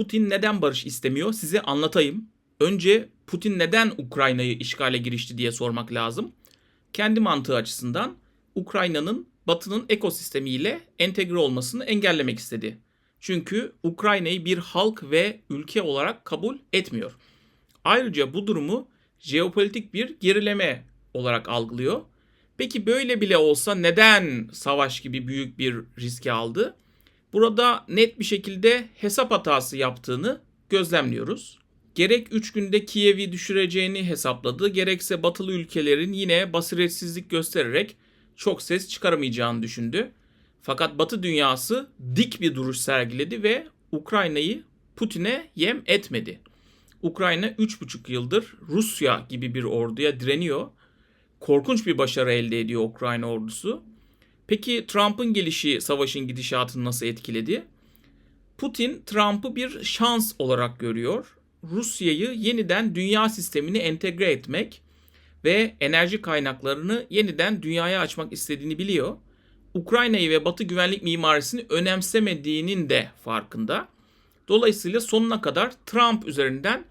Putin neden barış istemiyor size anlatayım. Önce Putin neden Ukrayna'yı işgale girişti diye sormak lazım. Kendi mantığı açısından Ukrayna'nın Batı'nın ekosistemiyle entegre olmasını engellemek istedi. Çünkü Ukrayna'yı bir halk ve ülke olarak kabul etmiyor. Ayrıca bu durumu jeopolitik bir gerileme olarak algılıyor. Peki böyle bile olsa neden savaş gibi büyük bir riski aldı? Burada net bir şekilde hesap hatası yaptığını gözlemliyoruz. Gerek 3 günde Kiev'i düşüreceğini hesapladı, gerekse batılı ülkelerin yine basiretsizlik göstererek çok ses çıkaramayacağını düşündü. Fakat Batı dünyası dik bir duruş sergiledi ve Ukrayna'yı Putin'e yem etmedi. Ukrayna 3,5 yıldır Rusya gibi bir orduya direniyor. Korkunç bir başarı elde ediyor Ukrayna ordusu. Peki Trump'ın gelişi savaşın gidişatını nasıl etkiledi? Putin Trump'ı bir şans olarak görüyor. Rusya'yı yeniden dünya sistemine entegre etmek ve enerji kaynaklarını yeniden dünyaya açmak istediğini biliyor. Ukrayna'yı ve Batı güvenlik mimarisini önemsemediğinin de farkında. Dolayısıyla sonuna kadar Trump üzerinden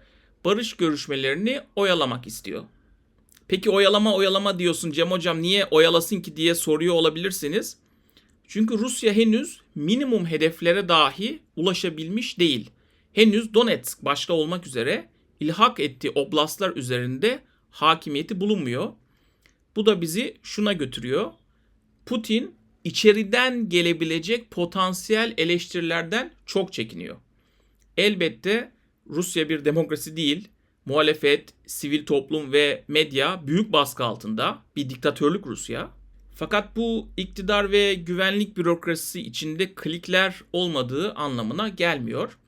barış görüşmelerini oyalamak istiyor. Peki oyalama oyalama diyorsun Cem Hocam niye oyalasın ki diye soruyor olabilirsiniz. Çünkü Rusya henüz minimum hedeflere dahi ulaşabilmiş değil. Henüz Donetsk başta olmak üzere ilhak ettiği oblastlar üzerinde hakimiyeti bulunmuyor. Bu da bizi şuna götürüyor. Putin içeriden gelebilecek potansiyel eleştirilerden çok çekiniyor. Elbette Rusya bir demokrasi değil. Muhalefet, sivil toplum ve medya büyük baskı altında bir diktatörlük Rusya. Fakat bu iktidar ve güvenlik bürokrasisi içinde klikler olmadığı anlamına gelmiyor.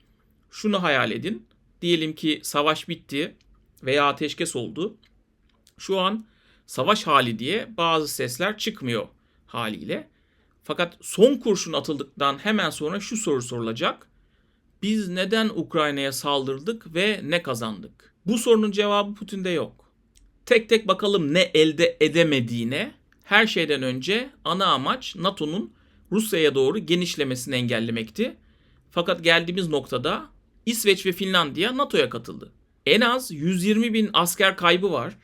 Şunu hayal edin. Diyelim ki savaş bitti veya ateşkes oldu. Şu an savaş hali diye bazı sesler çıkmıyor haliyle. Fakat son kurşun atıldıktan hemen sonra şu soru sorulacak. Biz neden Ukrayna'ya saldırdık ve ne kazandık? Bu sorunun cevabı Putin'de yok. Tek tek bakalım ne elde edemediğine. Her şeyden önce ana amaç NATO'nun Rusya'ya doğru genişlemesini engellemekti. Fakat geldiğimiz noktada İsveç ve Finlandiya NATO'ya katıldı. En az 120 bin asker kaybı var.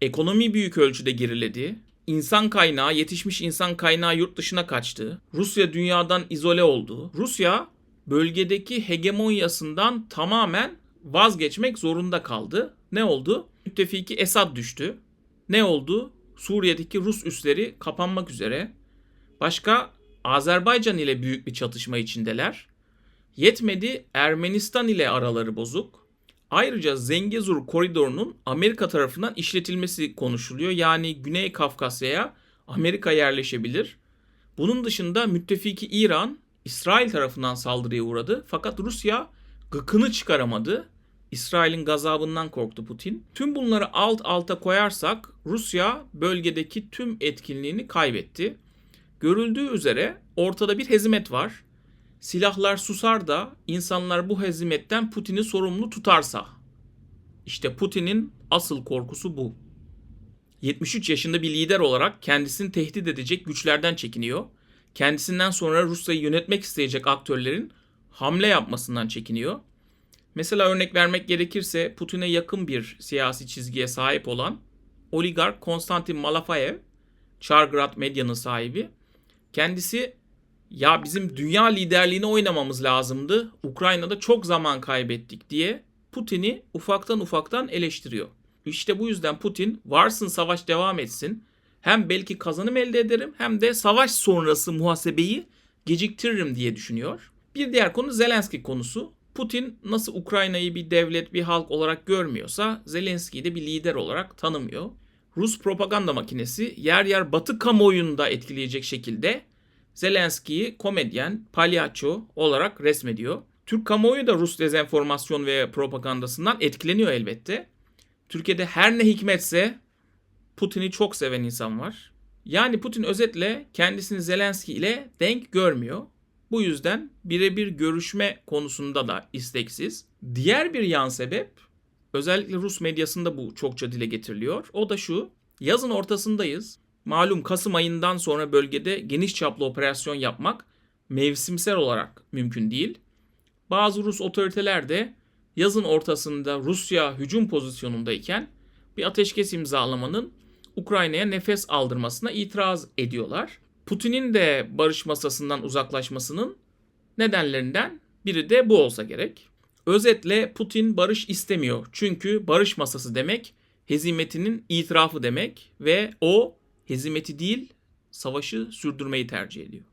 Ekonomi büyük ölçüde geriledi. İnsan kaynağı, yetişmiş insan kaynağı yurt dışına kaçtı. Rusya dünyadan izole oldu. Rusya bölgedeki hegemonyasından tamamen vazgeçmek zorunda kaldı. Ne oldu? Müttefiki Esad düştü. Ne oldu? Suriye'deki Rus üsleri kapanmak üzere. Başka Azerbaycan ile büyük bir çatışma içindeler. Yetmedi Ermenistan ile araları bozuk. Ayrıca Zengezur koridorunun Amerika tarafından işletilmesi konuşuluyor. Yani Güney Kafkasya'ya Amerika yerleşebilir. Bunun dışında müttefiki İran İsrail tarafından saldırıya uğradı. Fakat Rusya gıkını çıkaramadı. İsrail'in gazabından korktu Putin. Tüm bunları alt alta koyarsak Rusya bölgedeki tüm etkinliğini kaybetti. Görüldüğü üzere ortada bir hezimet var. Silahlar susar da insanlar bu hezimetten Putin'i sorumlu tutarsa. İşte Putin'in asıl korkusu bu. 73 yaşında bir lider olarak kendisini tehdit edecek güçlerden çekiniyor. Kendisinden sonra Rusya'yı yönetmek isteyecek aktörlerin hamle yapmasından çekiniyor. Mesela örnek vermek gerekirse Putin'e yakın bir siyasi çizgiye sahip olan oligark Konstantin Malafayev, Çargrad Medya'nın sahibi. Kendisi ya bizim dünya liderliğini oynamamız lazımdı. Ukrayna'da çok zaman kaybettik diye Putin'i ufaktan ufaktan eleştiriyor. İşte bu yüzden Putin varsın savaş devam etsin. Hem belki kazanım elde ederim hem de savaş sonrası muhasebeyi geciktiririm diye düşünüyor. Bir diğer konu Zelenski konusu. Putin nasıl Ukrayna'yı bir devlet, bir halk olarak görmüyorsa Zelenski'yi de bir lider olarak tanımıyor. Rus propaganda makinesi yer yer Batı kamuoyunu da etkileyecek şekilde Zelenski'yi komedyen, palyaço olarak resmediyor. Türk kamuoyu da Rus dezenformasyon ve propagandasından etkileniyor elbette. Türkiye'de her ne hikmetse Putin'i çok seven insan var. Yani Putin özetle kendisini Zelenski ile denk görmüyor. Bu yüzden birebir görüşme konusunda da isteksiz. Diğer bir yan sebep özellikle Rus medyasında bu çokça dile getiriliyor. O da şu. Yazın ortasındayız. Malum Kasım ayından sonra bölgede geniş çaplı operasyon yapmak mevsimsel olarak mümkün değil. Bazı Rus otoriteler de yazın ortasında Rusya hücum pozisyonundayken bir ateşkes imzalamanın Ukrayna'ya nefes aldırmasına itiraz ediyorlar. Putin'in de barış masasından uzaklaşmasının nedenlerinden biri de bu olsa gerek. Özetle Putin barış istemiyor. Çünkü barış masası demek hezimetinin itirafı demek ve o hezimeti değil savaşı sürdürmeyi tercih ediyor.